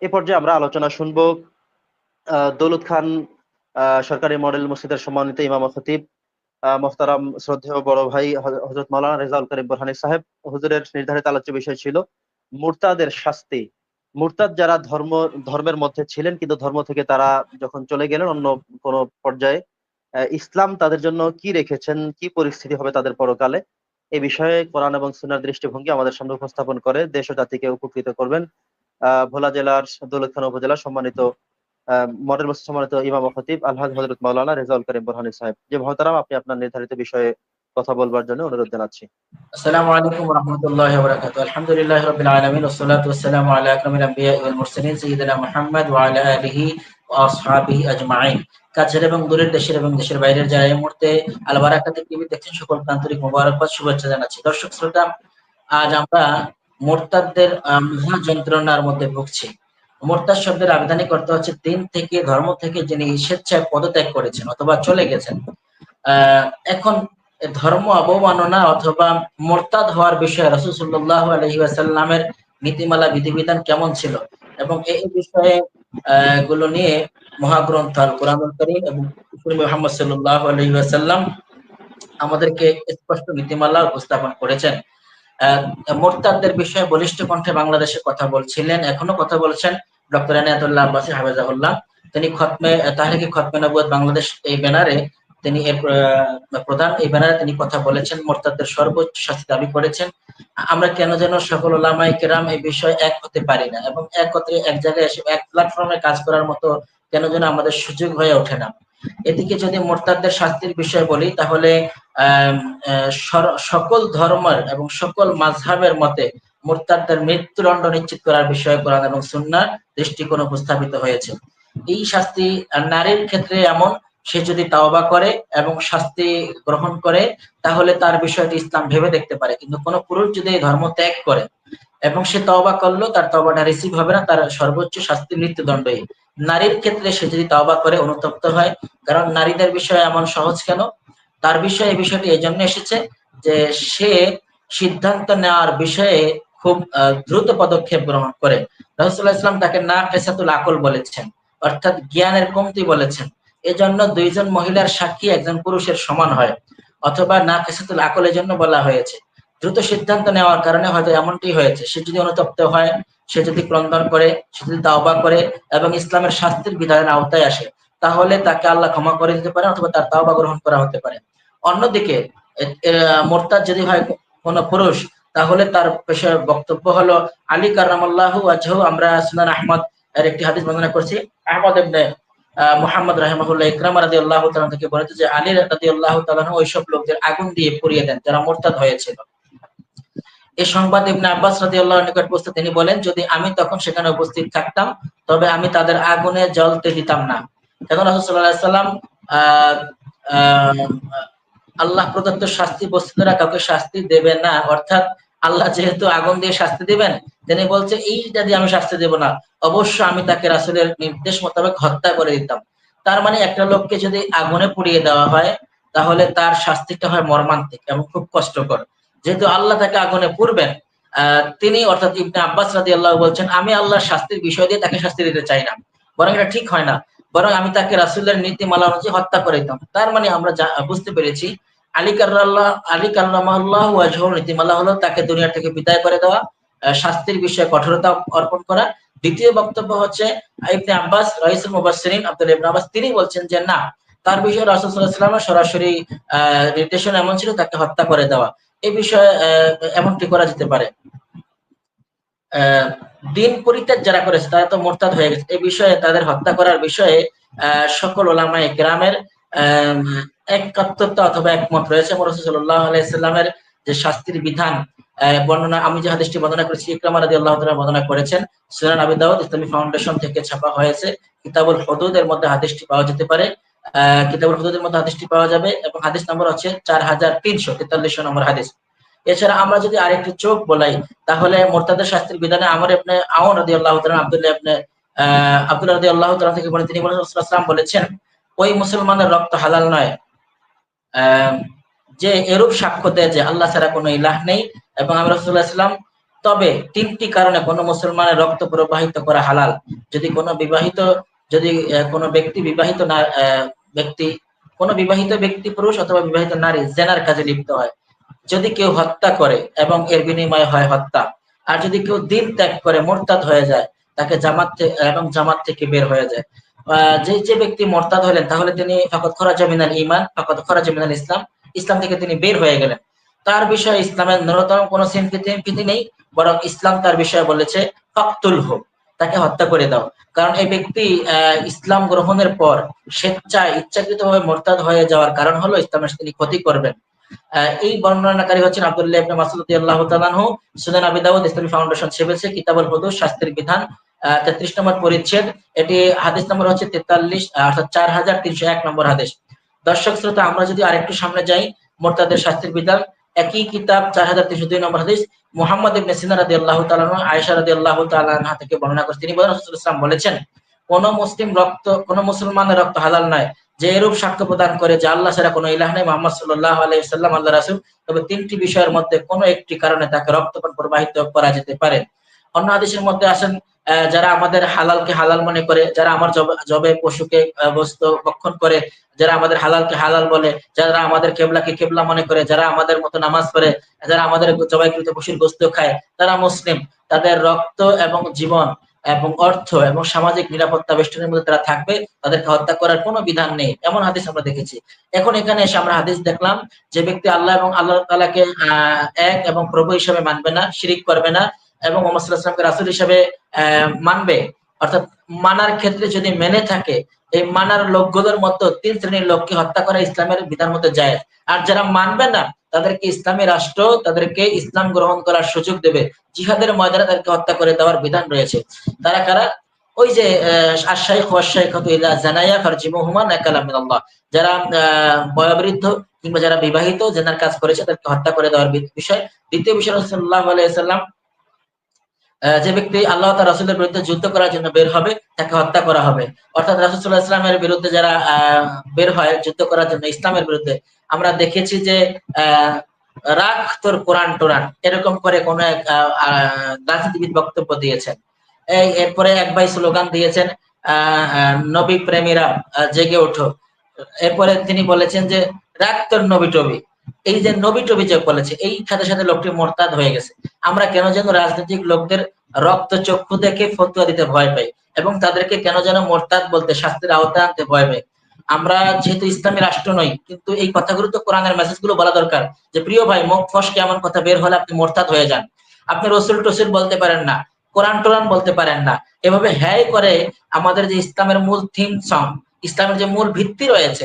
এ পর্যায়ে আমরা আলোচনা শুনব দৌলত খান সরকারি মডেল মসজিদের সম্মানিত ইমাম খতিব আহ, মোহতারাম শ্রদ্ধেয় বড় ভাই হজ- হজরত মাওলানা রেজাউল করিম বোরহানি সাহেব। হুজুরের নির্ধারিত আলোচ্য বিষয় ছিল মুরতাদের শাস্তি। মুরতাদ যারা ধর্ম ধর্মের মধ্যে ছিলেন কিন্তু ধর্ম থেকে তারা যখন চলে গেলেন অন্য কোন পর্যায়ে ইসলাম তাদের জন্য কি রেখেছেন কি পরিস্থিতি হবে তাদের পরকালে এই বিষয়ে কোরআন এবং সুনার দৃষ্টিভঙ্গি আমাদের সামনে উপস্থাপন করে দেশ ও জাতিকে উপকৃত করবেন। ভোলা জেলার দৌলত উপজেলা সম্মানিত মডেল বস্তু সম্মানিত ইমাম খতিব আলহাজ হজরত মাওলানা রেজাউল করিম বোরহানি সাহেব। যে মহতারাম, আপনি আপনার নির্ধারিত বিষয়ে কথা বলবার জন্য অনুরোধ জানাচ্ছি। আসসালামু আলাইকুম রাহমাতুল্লাহি ওয়া বারাকাতুহু। আলহামদুলিল্লাহ রাব্বিল আলামিন, ওয়া সসালাতু ওয়া সালামু আলা আকরামিল আমবিয়া ওয়াল মুরসালিন, সাইয়্যিদানা মুহাম্মদ ওয়া আলা আলিহি ওয়া আসহাবিহি আজমাইন। কাছের এবং দূরের দেশের এবং দেশের বাইরের যারা এই মুহূর্তে আলবারাকাতে টিভি দেখছেন, সকল আন্তরিক মোবারকবাদ, শুভেচ্ছা জানাচ্ছি। দর্শক শ্রোতা, আজ আমরা মোরতাদদের আহ, মহা যন্ত্রণার মধ্যে ভুগছে। মোরতাদ শব্দের আবেদনিক অর্থ হচ্ছে দিন থেকে ধর্ম থেকে যিনি স্বেচ্ছায় পদত্যাগ করেছেন অথবা চলে গেছেন। এখন ধর্ম অবমাননা অথবা মোরতাদ হওয়ার বিষয়ে রসুল সাল্লাহ আসাল্লামের নীতিমালা বিধিবিধান কেমন ছিল এবং এই বিষয়ে গুলো নিয়ে মহাগ্রন্থ আল এবং মোহাম্মদ সাল্লাহ আলহি আসাল্লাম আমাদেরকে স্পষ্ট নীতিমালা উপস্থাপন করেছেন। মোরতাদদের বিষয়ে বলিষ্ঠ কণ্ঠে বাংলাদেশে কথা বলছিলেন, এখনও কথা বলছেন ডক্টর আনিয়াতুল্লাহ আব্বাসী, হাফেজাহুল্লাহ। তিনি খতমে তাহলে খতমে নবুয়ত বাংলাদেশ এই ব্যানারে তিনি এর প্রধান এই ব্যানারে তিনি কথা বলেছেন মোরতাদের সর্বোচ্চ শাস্তি দাবি করেছেন। আমরা কেন যেন সকল ওলামাই কেরাম এই বিষয়ে এক হতে পারি না এবং একত্রে এক জায়গায় এসে এক প্ল্যাটফর্মে কাজ করার মতো কেন যেন আমাদের সুযোগ হয়ে ওঠে না। এদিকে যদি মোরতাদের শাস্তির বিষয় বলি, তাহলে সকল ধর্মের এবং সকল মাঝহাবের মতে মোরতাদের মৃত্যুদণ্ড নিশ্চিত করার বিষয়ে কোরআন এবং সুন্নার দৃষ্টিকোণ উপস্থাপিত হয়েছে। এই শাস্তি নারীর ক্ষেত্রে এমন, সে যদি তাওবা করে এবং শাস্তি গ্রহণ করে, তাহলে তার বিষয়টি ইসলাম ভেবে দেখতে পারে। কিন্তু কোনো পুরুষ যদি ধর্ম ত্যাগ করে এবং সে তওবা করল তার তওবাটা রিসিভ হবে না, তার সর্বোচ্চ শাস্তি মৃত্যুদণ্ডই। নারীর ক্ষেত্রে সে যদি তওবা করে অনুতপ্ত হয়, কারণ নারীদের বিষয় এমন সহজ কেন? তার বিষয়ে এই বিষয়টি এই জন্য এসেছে যে সে সিদ্ধান্ত নেওয়ার বিষয়ে খুব দ্রুত পদক্ষেপ গ্রহণ করে। রসুল্লাহ ইসলাম তাকে না পেশাতুল আকল বলেছেন, অর্থাৎ জ্ঞানের কমতি বলেছেন। এজন্য দুইজন মহিলার সাক্ষী একজন পুরুষের সমান হয়, অথবা না কেসাতুল আকলের জন্য বলা হয়েছে। দ্রুত সিদ্ধান্ত নেওয়ার কারণে হয়তো এমনটি হয়েছে। সে যদি অনুতপ্ত হয় সে যদি ক্রন্দন করে সে যদি তাওবা করে এবং ইসলামের শাস্তির বিধানের আওতায় আসে তাহলে তাকে আল্লাহ ক্ষমা করে দিতে পারে অথবা তার তাওবা গ্রহণ করা হতে পারে। অন্যদিকে মোরতাদ যদি হয় কোন পুরুষ তাহলে তার বক্তব্য হলো আলী কারামাল্লাহু আজহু আমরা সুনান আহমদ এর একটি হাদিস বর্ণনা করছি। আহমদ আহ, মুহাম্মদ রাহিমাহুল্লাহ ইকরাম রাদিয়াল্লাহু তাআলা থেকে বলেছে যে আলী রাদিয়াল্লাহু তাআলা ওইসব লোকদের আগুন দিয়ে পুড়িয়ে দেন যারা মোরতাদ হয়েছিল। এই সংবাদ ইবনে আব্বাস রাদিয়াল্লাহু নিকট উপস্থিত, তিনি বলেন, যদি আমি তখন সেখানে উপস্থিত থাকতাম, তবে আমি তাদের আগুনে জ্বলতে দিতাম না। এখন রাসূল সাল্লাল্লাহু আলাইহি সাল্লাম আল্লাহ প্রদত্ত শাস্তি বস্তুরা কাউকে শাস্তি দেবে না। অর্থাৎ আল্লাহ যেহেতু আগুন দিয়ে শাস্তি দিবেন, তিনি বলছে, এইটা দিয়ে আমি শাস্তি দেব না। অবশ্য আমি তাকে রাসূলের নির্দেশ মোতাবেক হত্যা করে দিতাম। তার মানে একটা লোককে যদি আগুনে পুড়িয়ে দেওয়া হয়, তাহলে তার শাস্তিটা হয় মর্মান্তিক এবং খুব কষ্টকর। যেহেতু আল্লাহ তাকে আগুনে পুরবেন তিনি অর্থাৎ ইবনে আব্বাস রাদিয়াল্লাহু বলছেন আমি আল্লাহর শাস্তির বিষয় দিয়ে তাকে শাস্তি দিতে চাই না। বরং এটা ঠিক হয় না। বরং আমি তাকে রাসূলের নীতিমালা অনুযায়ী হত্যা করে দিতাম। তার মানে আমরা বুঝতে পেরেছি আলী কার্লাহ আলী ওয়াজহুর নীতিমালা হলো তাকে দুনিয়া থেকে বিদায় করে দেওয়া শাস্তির বিষয়ে কঠোরতা অর্পণ করা। দ্বিতীয় বক্তব্য হচ্ছে ইবনে আব্বাস রাইসুল মুবাসসিরিন আব্দুল ইবনে আব্বাস তিনি বলছেন যে না তার বিষয়ে রাসূল ওয়াসাল্লামের সরাসরি আহ, নির্দেশনা এমন ছিল তাকে হত্যা করে দেওয়া। এই বিষয়ে এমনটি করা যেতে পারে। দিন পরিত্যাগ যারা করেছে, তারা তো মোরতাদ হয়ে গেছে। এই বিষয়ে, তাদের হত্যা করার বিষয়ে সকল ওলামায়ে গ্রামের একাত্মতা অথবা একমত রয়েছে। রাসূল সাল্লাল্লাহু আলাইহি সাল্লামের যে শাস্তির বিধান বর্ণনা, আমি যে হাদিসটি বর্ণনা করেছি, ইকরামা রাদিয়াল্লাহু তাআলা বর্ণনা করেছেন সুনান আবি দাউদ ইসলামী ফাউন্ডেশন থেকে ছাপা হয়েছে। কিতাবুল হুদুদ এর মধ্যে হাদিসটি পাওয়া যেতে পারে। কিতাবুল হুদুদের মধ্যে হাদিসটি পাওয়া যাবে এবং হাদিস নম্বর হচ্ছে চার হাজার তিনশো তেতাল্লিশ নম্বর হাদিস। এছাড়া আমরা যদি আরেকটি চোখ বলাই, তাহলে মোরতাদের শাস্তির বিধানে আমার আপনি আওন রাদি আল্লাহ আব্দুল্লাহ আপনি আহ, আব্দুল্লাহ রাদি আল্লাহ থেকে বলেন তিনি বলেন বলেছেন, ওই মুসলমানের রক্ত হালাল নয়। যে এরূপ সাক্ষ্য দেয় যে আল্লাহ ছাড়া কোনো ইলাহ নেই এবং আমি রাসূলুল্লাহ সাল্লাম তবে তিনটি কারণে কোনো মুসলমানের রক্ত প্রবাহিত করা হালাল। যদি কোনো বিবাহিত যদি কোনো ব্যক্তি বিবাহিত না ব্যক্তি, কোনো বিবাহিত ব্যক্তি পুরুষ অথবা বিবাহিত নারী জেনার কাজে লিপ্ত হয়, যদি কেউ হত্যা করে এবং এর বিনিময়ে হয় হত্যা, আর যদি কেউ দিন ত্যাগ করে মোরতাদ হয়ে যায়, তাকে জামাত এবং জামাত থেকে বের হয়ে যায় যে যে ব্যক্তি মোরতাদ হলেন, তাহলে তিনি ফকত খরা মিনাল ইমান ফকত খরাজা মিনাল ইসলাম ইসলাম থেকে তিনি বের হয়ে গেলেন। তার বিষয়ে ইসলামের ন্যূনতম কোনো সিম্পিতি নেই, বরং ইসলাম তার বিষয়ে বলেছে ফাকতুল হোক তাকে হত্যা করে দাও। কারণ এই ব্যক্তি ইসলাম গ্রহণের পর স্বেচ্ছায়, ইচ্ছাকৃতভাবে মোরতাদ হয়ে যাওয়ার কারণ হলো ইসলামের তিনি ক্ষতি করবেন। এই বর্ণনাকারী হচ্ছেন আব্দুল্লাহ ইবনে মাসউদ রাদিয়াল্লাহু তাআলা আনহু, সুনান আবি দাউদ ইসলামী ফাউন্ডেশন ছেপেছে কিতাবুল হুদুদ শাস্তির বিধান তেত্রিশ নম্বর পরিচ্ছেদ। এটি হাদিস নম্বর হচ্ছে তেতাল্লিশ অর্থাৎ চার হাজার তিনশো এক নম্বর হাদিস। দর্শক শ্রোতা, আমরা যদি আরেকটু সামনে যাই, মোরতাদের শাস্তির বিধান একই কিতাব, চার হাজার তিনশো দুই নম্বর হাদিস, মোহাম্মদ ইবনে সিনা রাদি আল্লাহ আনহু আয়সা রাদি আল্লাহ আনহা থেকে বর্ণনা করেছেন তিনি বলেন ওয়াসাল্লাম বলেছেন, কোন মুসলিম রক্ত, কোন মুসলমানের রক্ত হালাল নয়, যে এরূপ সাক্ষ্য প্রদান করে যে আল্লাহ সেরা কোনো ইলাহ নেই, মোহাম্মদ সাল্লাহ আলাইসাল্লাম আল্লাহ রাসুল। তবে তিনটি বিষয়ের মধ্যে কোনো একটি কারণে তাকে রক্তপাত প্রবাহিত করা যেতে পারে। অন্য হাদিসের মধ্যে আসেন যারা আমাদের হালালকে হালাল মনে করে, যারা আমার জব- পশুকে বস্তু ভক্ষণ করে, যারা আমাদের হালালকে হালাল বলে, যারা আমাদের কেবলাকে কেবলা মনে করে, যারা আমাদের মতো নামাজ পড়ে, যারা আমাদের জবাইকৃত পশুর গোস্ত খায়, তারা মুসলিম। তাদের রক্ত এবং জীবন এবং অর্থ এবং সামাজিক নিরাপত্তা বেষ্টনের মধ্যে তারা থাকবে, তাদেরকে হত্যা করার কোনো বিধান নেই, এমন হাদিস আমরা দেখেছি। এখন এখানে এসে আমরা হাদিস দেখলাম যে ব্যক্তি আল্লাহ এবং আল্লাহ তালাকে এক এবং প্রভু হিসাবে মানবে না, শিরিক করবে না এবং মোহাম্মদ রাসুল হিসাবে মানবে। অর্থাৎ মানার ক্ষেত্রে যদি মেনে থাকে এই মানার লোকগুলোর মতো তিন শ্রেণির লোককে হত্যা করা ইসলামের বিধান মধ্যে যায় আর যারা মানবে না তাদেরকে ইসলামী রাষ্ট্র তাদেরকে ইসলাম গ্রহণ করার সুযোগ দেবে। জিহাদের ময়দানে তাদেরকে হত্যা করে দেওয়ার বিধান রয়েছে। তারা কারা? ওই যে যারা বয়োবৃদ্ধ কিংবা যারা বিবাহিত জেনার কাজ করেছে তাদেরকে হত্যা করে দেওয়ার বিষয়। দ্বিতীয় বিষয় রাসূলুল্লাহ আলাইহি সাল্লাম আহ, যে ব্যক্তি আল্লাহ তার রাসূলের বিরুদ্ধে যুদ্ধ করার জন্য বের হবে, তাকে হত্যা করা হবে। অর্থাৎ রাসূলুল্লাহ ইসলামের বিরুদ্ধে যারা বের হয় যুদ্ধ করার জন্য ইসলামের বিরুদ্ধে, আমরা দেখেছি যে রাখ তোর কোরআন টোরান, এরকম করে কোন এক রাজনীতিবিদ বক্তব্য দিয়েছেন। এই এরপরে এক ভাই স্লোগান দিয়েছেন নবী প্রেমীরা জেগে ওঠো। এরপরে তিনি বলেছেন যে রাখ তোর নবী টবি এই যে নবী টবি যে বলেছে, এই সাথে সাথে লোকটি মোরতাদ হয়ে গেছে। আমরা কেন যেন রাজনৈতিক লোকদের রক্ত চক্ষু দেখে ফতুয়া দিতে ভয় পাই এবং তাদেরকে কেন যেন মোরতাদ বলতে শাস্তির আওতায় আনতে ভয় পাই? আমরা যেহেতু ইসলামী রাষ্ট্র নই, কিন্তু এই কথাগুলো তো কোরআনের মেসেজগুলো বলা দরকার যে, প্রিয় ভাই, মুখ ফসকে এমন কথা বের হলে আপনি মোরতাদ হয়ে যান। আপনি রসুল টসুল বলতে পারেন না, কোরআন টোরান বলতে পারেন না। এভাবে হ্যায় করে আমাদের যে ইসলামের মূল থিম সং ইসলামের যে মূল ভিত্তি রয়েছে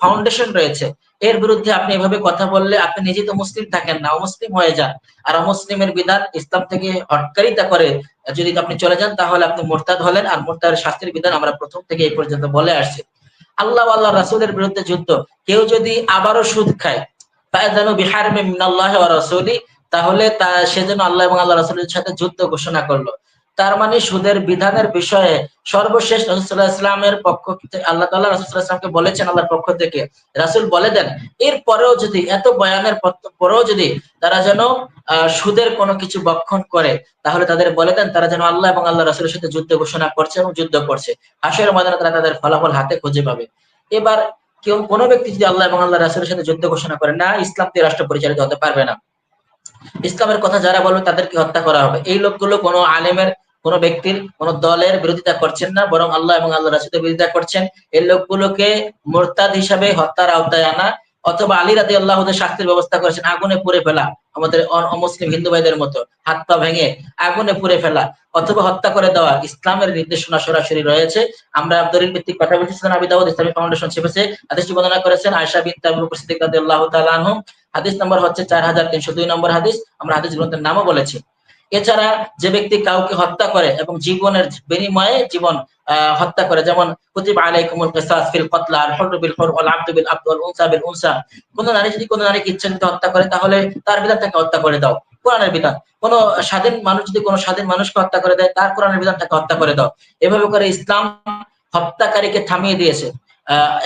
ফাউন্ডেশন রয়েছে। এর বিরুদ্ধে আপনি এভাবে কথা বললে আপনি নিজে তো মুসলিম থাকেন না, অমুসলিম হয়ে যান। আর অমুসলিমের বিধান ইসলাম থেকে হটকারিতা করে যদি আপনি চলে যান, তাহলে আপনি মোরতাদ হলেন। আর মোরতাদের শাস্তির বিধান আমরা প্রথম থেকে এই পর্যন্ত বলে আসছি। আল্লাহ আল্লাহ রাসূলের বিরুদ্ধে যুদ্ধ। কেউ যদি আবারও সুদ খায় রাসূলি, তাহলে তা সেজন্য আল্লাহ এবং আল্লাহ রাসূলের সাথে যুদ্ধ ঘোষণা করল। তার মানে সুদের বিধানের বিষয়ে সর্বশেষ রাসূলুল্লাহ ইসলামের পক্ষ আল্লাহ তাআলা রাসূলুল্লাহ ইসলামকে বলেছেন আল্লাহর পক্ষ থেকে, রাসূল বলে দেন এর পরেও যদি, এত বয়ানের পরেও যদি তারা যেন সুদের কোনো কিছু বক্ষণ করে, তাহলে তাদের বলে দেন, তারা যেন আল্লাহ এবং আল্লাহ রাসূলের সাথে যুদ্ধ ঘোষণা করছে এবং যুদ্ধ করছে। হাসের ময়দানে তারা তাদের ফলাফল হাতে খুঁজে পাবে। এবার কেউ, কোনো ব্যক্তি যদি আল্লাহ এবং আল্লাহ রাসূলের সাথে যুদ্ধ ঘোষণা করে, না, ইসলাম দিয়ে রাষ্ট্র পরিচালিত হতে পারবে না। ইসলামের কথা যারা বলবে তাদেরকে হত্যা করা হবে। এই লোকগুলো কোনো আলেমের কোন ব্যক্তির, কোন দলের বিরোধিতা করছেন না, বরং আল্লাহ এবং আল্লাহ রাসুলের বিরোধিতা করছেন। এই লোকগুলোকে মোরতাদ হিসাবে হত্যার আওতায় আনা অথবা আলী রাদি আল্লাহ শাস্তির ব্যবস্থা করেছেন, আগুনে পুড়ে ফেলা আমাদের অমুসলিম হিন্দু ভাইদের মতো, হাত পা ভেঙে আগুনে পুড়ে ফেলা অথবা হত্যা করে দেওয়া ইসলামের নির্দেশনা সরাসরি রয়েছে। আমরা দলিল ভিত্তিক কথা বলছি আবি দাউদ ইসলামী ফাউন্ডেশন ছেপেছে, হাদিসটি বর্ণনা করেছেন বিনতে আবু বকর সিদ্দিক রাদিয়াল্লাহু তাআলা আনহু। হাদিস নম্বর হচ্ছে চার হাজার তিনশো দুই নম্বর হাদিস, আমরা হাদিস গ্রন্থের নামও বলেছি। এছাড়া যে ব্যক্তি কাউকে হত্যা করে এবং জীবনের বিনিময়ে জীবন হত্যা করে, যেমন কুতিব আলাইকুমুল কিসাস ফিল কতলা নারী যদি কোন নারীকে ইচ্ছাকৃত হত্যা করে, তাহলে তার বিধান তাকে হত্যা করে দাও। কোরআনের বিধান। কোন স্বাধীন মানুষ যদি কোনো স্বাধীন মানুষকে হত্যা করে দেয়, তার কোরআনের বিধান তাকে হত্যা করে দাও। এভাবে করে ইসলাম হত্যাকারীকে থামিয়ে দিয়েছে।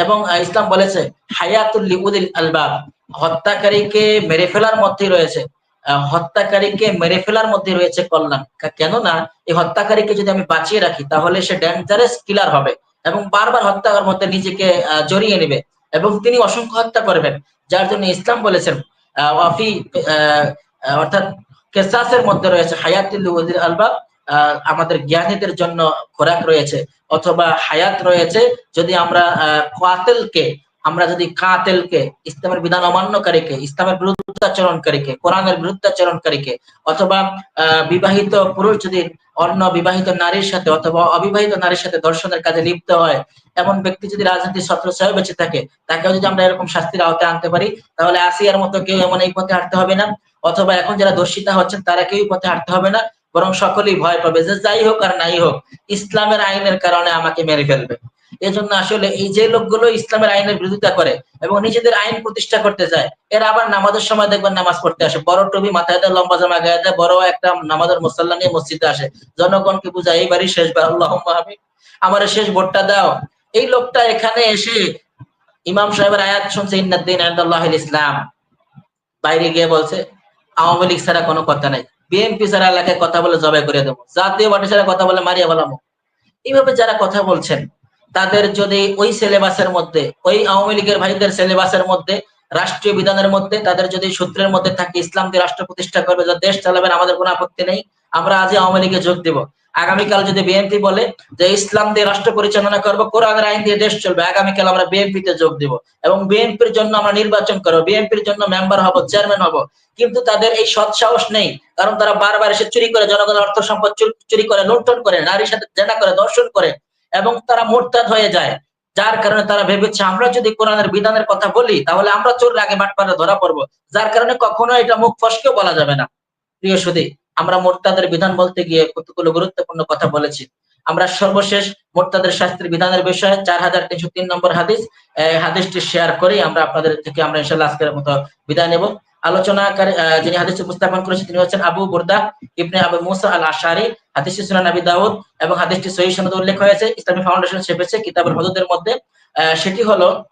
এবং ইসলাম বলেছে, হায়াতুল লিউদিল আলবাব। হত্যাকারীকে মেরে ফেলার মধ্যেই রয়েছে। হত্যাকারীকে মেরে ফেলার মধ্যে রয়েছে কল্যাণ। কেননা এই হত্যাকারীকে যদি আমি বাঁচিয়ে রাখি তাহলে সে ডেঞ্জারাস কিলার হবে এবং বারবার হত্যার মধ্যে নিজেকে জড়িয়ে নেবে এবং তিনি অসংখ্য হত্যা করবেন। যার জন্য ইসলাম বলেছেন ওয়াফি অর্থাৎ কেসাসের মধ্যে রয়েছে হায়াতুল ওয়াজির আলবাব আমাদের জ্ঞানীদের জন্য খোরাক রয়েছে। অথবা হায়াত রয়েছে যদি আমরা আহ, কাতেলকে আমরা যদি কাতেলকে, ইসলামের বিধান অমান্যকারীকে, ইসলামের বিরুদ্ধাচরণকারীকে, কোরআনের বিরুদ্ধাচরণকারীকে, অথবা বিবাহিত পুরুষ যদি অন্য বিবাহিত নারীর সাথে অথবা অবিবাহিত নারীর সাথে দর্শনের কাজে লিপ্ত হয়, এমন ব্যক্তি যদি রাজনীতির ছত্রছায়া বেঁচে থাকে, তাকেও যদি আমরা এরকম শাস্তির আওতায় আনতে পারি, তাহলে আসিয়ার মতো কেউ এমন এই পথে হাঁটতে হবে না। অথবা এখন যারা দর্শিতা হচ্ছেন, তারা কেউ পথে হাঁটতে হবে না। বরং সকলেই ভয় পাবে যে যাই হোক আর নাই হোক, ইসলামের আইনের কারণে আমাকে মেরে ফেলবে। এজন্য আসলে এই যে লোকগুলো ইসলামের আইনের বিরোধিতা করে এবং নিজেদের আইন প্রতিষ্ঠা করতে যায়, এরা আবার নামাজের সময় দেখবেন নামাজ পড়তে আসে। বড় টুপি মাথায় দেয়, লম্বা জামা গায়ে দেয়, বড় একটা নামাজের মুসল্লা নিয়ে মসজিদে আসে। জনগণকে বুঝায় এইবারই শেষবার আল্লাহ আমি আমার শেষ ভোটটা দাও। এই লোকটা এখানে এসে ইমাম সাহেবের আয়াত শুনছে ইন্নাদ্দিন আল্লাহ ইসলাম বাইরে গিয়ে বলছে, আওয়ামী লীগ ছাড়া কোনো কথা নাই। বিএনপি ছাড়া এলাকায় কথা বলে জবাই করে দেবো। জাতীয় পার্টি ছাড়া কথা বলে মারিয়া বলামো এইভাবে যারা কথা বলছেন তাদের যদি ওই সিলেবাসের মধ্যে, ওই আওয়ামী লীগের ভাইদের সিলেবাসের মধ্যে, রাষ্ট্রীয় বিধানের মধ্যে, তাদের যদি সূত্রের মধ্যে থাকে, ইসলাম দিয়ে রাষ্ট্র প্রতিষ্ঠা করবে যা দেশ চালাবেন, আমাদের কোনো আপত্তি নেই, আমরা আজই আওয়ামী লীগে যোগ দিব। আগামীকাল যদি বিএনপি বলে যে ইসলাম দিয়ে রাষ্ট্র পরিচালনা করব, কোরআনের আইন দিয়ে দেশ চলবে, আগামীকাল আমরা বিএনপি তে যোগ দিব। এবং বিএনপির জন্য আমরা নির্বাচন করব, বিএনপির জন্য মেম্বার হব চেয়ারম্যান হব। কিন্তু তাদের এই সৎ সাহস নেই, কারণ তারা বারবার এসে চুরি করে, জনগণের অর্থ সম্পদ চুরি করে, লুণ্ঠন করে, নারীর সাথে জেনা করে দর্শন করে। এবং তারা মোরতাদ হয়ে যায়। যার কারণে তারা ভেবেছে, আমরা যদি কোরআনের বিধানের কথা বলি, তাহলে আমরা চোর আগে বাটপারে ধরা পড়ব। যার কারণে কখনো এটা মুখ ফসকেও বলা যাবে না। প্রিয় সুদী আমরা মোরতাদের বিধান বলতে গিয়ে কতগুলো গুরুত্বপূর্ণ কথা বলেছি। আমরা সর্বশেষ মোরতাদের শাস্ত্রের বিধানের বিষয়ে চার হাজার তিনশো তিন নম্বর হাদিস হাদিসটি শেয়ার করেই আমরা আপনাদের থেকে আমরা ইনশাল্লাহ আজকের মতো বিদায় নেব। আলোচনাকারী যিনি হাদিস উপস্থাপন করেছেন, তিনি হচ্ছেন আবু বুরদা ইবনে আবু মুসা আল আশারি হাদিসটি সুনান আবি দাউদ এবং হাদিসটি সহিহ সনদে উল্লেখ হয়েছে, ইসলামী ফাউন্ডেশন ছেপেছে কিতাবুল হদুদের মধ্যে। সেটি হলো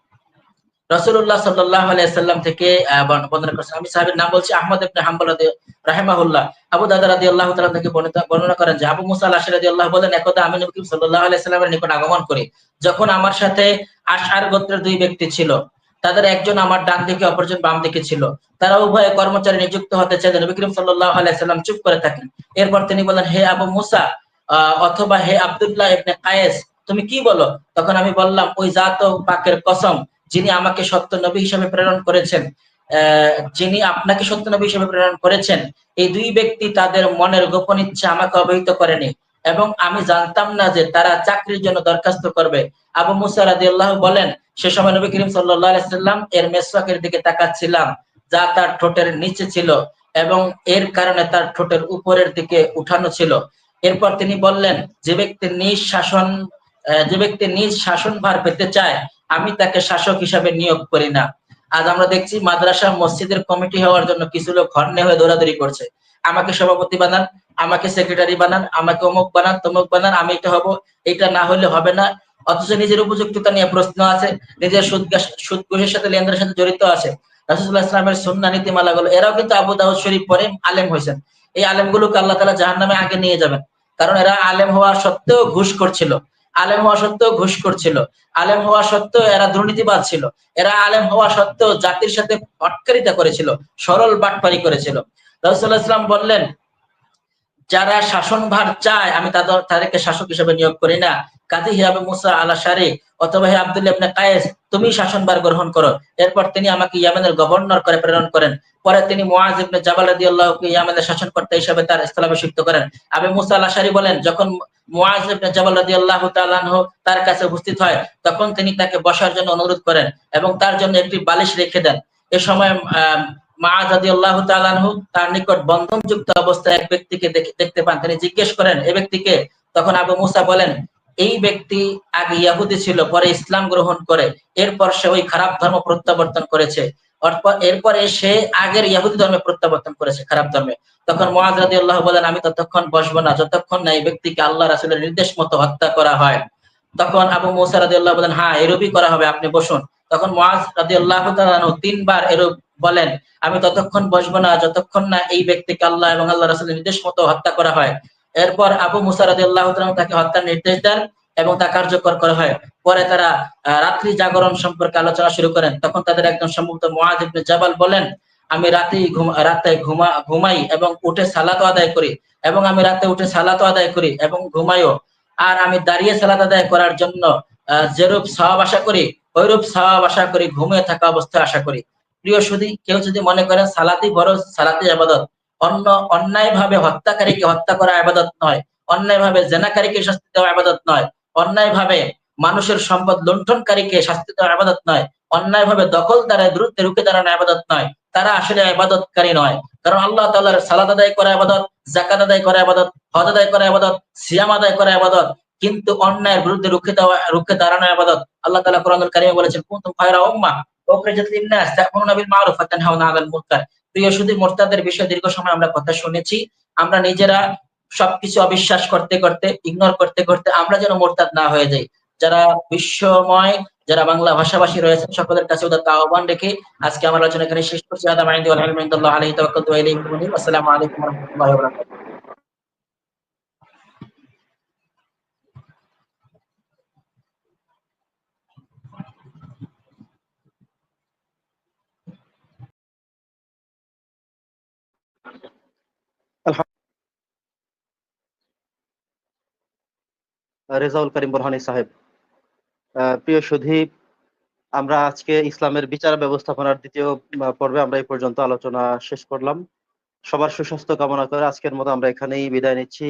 রাসূলুল্লাহ সাল্লাল্লাহু আলাইহি সাল্লাম থেকে বর্ণনা করেছেন। আমি সাহাবীর নাম বলছি আহমদ ইবনে হাম্বল রাদি- রাহিমাহুল্লাহ। আবু দাদা রাদিয়াল্লাহু তাআলা থেকে বর্ণিত- বর্ণনা করেন যে, আবু মুসা আল আশারি রাদিয়াল্লাহু বলেন, একদা আমি নবী করিম সাল্লাল্লাহু সাল্লামের নিকট আগমন করি। যখন আমার সাথে আশআর গোত্রের দুই ব্যক্তি ছিল তাদের একজন আমার ডান দিকে, অপরজন বাম দিকে ছিল। তারা উভয়ে কর্মচারী নিযুক্ত হতে চাইলেন নবী করিম সাল্লাল্লাহু সাল্লাম চুপ করে থাকেন। এরপর তিনি বলেন, হে আবু মুসা অথবা হে আব্দুল্লাহ ইবনে কায়েস, তুমি কি বলো? তখন আমি বললাম, ওই জাত পাকের কসম, যিনি আমাকে সত্য নবী হিসেবে প্রেরণ করেছেন যিনি আপনাকে সত্য নবী হিসেবে প্রেরণ করেছেন, এই দুই ব্যক্তি তাদের মনের গোপন ইচ্ছা আমাকে অবহিত করেনি এবং আমি জানতাম না যে তারা চাকরির জন্য দরখাস্ত করবে। আবু মুসা রাদিয়াল্লাহু বলেন সে সময় নবী করিম সাল্লাম এর মেসওয়াকের দিকে তাকাচ্ছিলাম, যা তার ঠোঁটের নিচে ছিল এবং এর কারণে তার ঠোঁটের উপরের দিকে উঠানো ছিল। এরপর তিনি বললেন, যে ব্যক্তি নিজ শাসন যে ব্যক্তি নিজ শাসন ভার পেতে চায়, আমি তাকে শাসক হিসাবে নিয়োগ করি না। আজ আমরা দেখছি মাদ্রাসা, মসজিদের কমিটি হওয়ার জন্য কিছু লোক হর্নে হয়ে দৌড়াদৌড়ি করছে। আমাকে সভাপতি বানান, আমাকে সেক্রেটারি বানান, আমাকে অমুক বানান, তমুক বানান, আমি এটা হব, এটা না হলে হবে না। অথচ নিজের উপযুক্ততা নিয়ে প্রশ্ন আছে, নিজের সুদ সাথে লেনদেনের সাথে জড়িত আছে। রাসুল্লাহ ইসলামের সুন্না নীতিমালা গুলো, এরাও কিন্তু আবু দাউদ শরীফ পরে আলেম হয়েছেন। এই আলেমগুলোকে আল্লাহ তালা জাহান নামে আগে নিয়ে যাবেন। কারণ এরা আলেম হওয়া সত্ত্বেও ঘুষ করছিল। আলেম হওয়া সত্ত্বেও ঘুষ করছিল। আলেম হওয়া সত্ত্বেও এরা দুর্নীতিবাদ ছিল। এরা আলেম হওয়া সত্ত্বেও জাতির সাথে অটকারিতা করেছিল, সরল বাটপারি করেছিল। রাসুল্লাহ ইসলাম বললেন, যারা শাসনভার চায়, আমি তাদের, তাদেরকে শাসক হিসেবে নিয়োগ করি না। কাজী হিয়াবে মুসা আলা শারি অথবা হে আব্দুল্লাহ ইবনে কায়েস, তুমি শাসনভার গ্রহণ করো। এরপর তিনি আমাকে ইয়ামেনের গভর্নর করে প্রেরণ করেন। পরে তিনি মুআজ ইবনে জাবাল রাদিয়াল্লাহুকে ইয়ামেনের শাসনকর্তা হিসেবে তার স্থলাভিষিক্ত করেন। আবু মুসা আল আশারি বলেন, যখন মুআজ ইবনে জাবাল রাদিয়াল্লাহু তাআলা আনহু তার কাছে উপস্থিত হয়, তখন তিনি তাকে বসার জন্য অনুরোধ করেন এবং তার জন্য একটি বালিশ রেখে দেন। এ সময় মাআজ রাদিয়াল্লাহু তাআলা আনহু তার নিকট বন্ধনযুক্ত অবস্থায় এক ব্যক্তিকে দেখে- দেখতে পান। তিনি জিজ্ঞেস করেন এই ব্যক্তিকে? তখন আবু মুসা বলেন এই ব্যক্তি আগে ইয়াহুদি ছিল, পরে ইসলাম গ্রহণ করে, এরপর সে ওই খারাপ ধর্ম প্রত্যাবর্তন করেছে। এরপরে সে আগের ইয়াহুদি ধর্মে প্রত্যাবর্তন করেছে, খারাপ ধর্মে। তখন মুআজ রাদিয়াল্লাহু বলেন, আমি ততক্ষণ বসবো না, যতক্ষণ না এই ব্যক্তিকে আল্লাহ রাসূলের নির্দেশ মতো হত্যা করা হয়। তখন আবু মুসা আল্লাহ বলেন হ্যাঁ এরূপই করা হবে, আপনি বসুন। তখন মুআজ রাদিয়াল্লাহু আল্লাহ তিনবার এরূপ বলেন, আমি ততক্ষণ বসবো না, যতক্ষণ না এই ব্যক্তিকে আল্লাহ এবং আল্লাহ রাসূলের নির্দেশ মতো হত্যা করা হয়। এরপর আবু মুসা রাদিয়াল্লাহু তাকে হত্যার নির্দেশ দেন এবং তা কার্যকর করা হয়। পরে তারা রাত্রি জাগরণ সম্পর্কে আলোচনা শুরু করেন। তখন তাদের একজন সম্ভবত ইবনে জাবাল বলেন, আমি রাতেই রাতে ঘুমা, ঘুমাই এবং উঠে সালাত আদায় করি এবং আমি রাতে উঠে সালাত আদায় করি এবং ঘুমাইও। আর আমি দাঁড়িয়ে সালাত আদায় করার জন্য যেরূপ সওয়াব আশা করি ওইরূপ সওয়াব আশা করি, ঘুমিয়ে থাকা অবস্থায় আশা করি। প্রিয় সুদী কেউ যদি মনে করেন সালাতি বড় সালাতি আবাদত অন্য অন্যায় ভাবে হত্যাকারীকে হত্যা করা আবাদত নয়। অন্যায় ভাবে জেনাকারীকে শাস্তি দেওয়া আবাদত নয়। অন্যায় ভাবে মানুষের সম্পদ লুণ্ঠনকারীকে শাস্তি দেওয়া আবাদত নয়। অন্যায় ভাবে দখলদারের বিরুদ্ধে রুখে দাঁড়ানো আবাদত নয়। তারা আসলে আবাদতকারী নয়। কারণ আল্লাহ তাআলার সালাদ আদায় করা আবাদত জাকাত আদায় করা আবাদত, হজ আদায় করা আবাদত, সিয়াম আদায় করা আবাদত, কিন্তু অন্যায়ের বিরুদ্ধে রুখে দেওয়া, রুখে দাঁড়ানো আবাদত। আল্লাহ তাআলা কোরআনুল কারীমে বলেছেন, কুনতুম খায়রা উম্মাহ উখরিজাত লিন-নাস তা'মুরুনা মা'রুফ ওয়া তানহাউনা 'আনিল মুনকার। প্রিয় সুদী মোর্তাদের বিষয়ে দীর্ঘ সময় আমরা কথা শুনেছি। আমরা নিজেরা সবকিছু অবিশ্বাস করতে করতে ইগনোর করতে করতে আমরা যেন মোর্তাদ না হয়ে যাই। যারা বিশ্বময়, যারা বাংলা ভাষাভাষী রয়েছেন, সকলের কাছে ওদের আহ্বান রেখে আজকে আমার আলোচনা এখানে শেষ করছি। আদা মাইন্দি ওয়াল ইলমু ইনদাল্লাহ আলাইহি তাওয়াক্কালতু ওয়া ইলাইহি মুনীব আসসালামু আলাইকুম রেজাউল করিম বোরহানি সাহেব। প্রিয় সুধী আমরা আজকে ইসলামের বিচার ব্যবস্থাপনার দ্বিতীয় পর্বে আমরা এই পর্যন্ত আলোচনা শেষ করলাম। সবার সুস্বাস্থ্য কামনা করে আজকের মতো আমরা এখানেই বিদায় নিচ্ছি।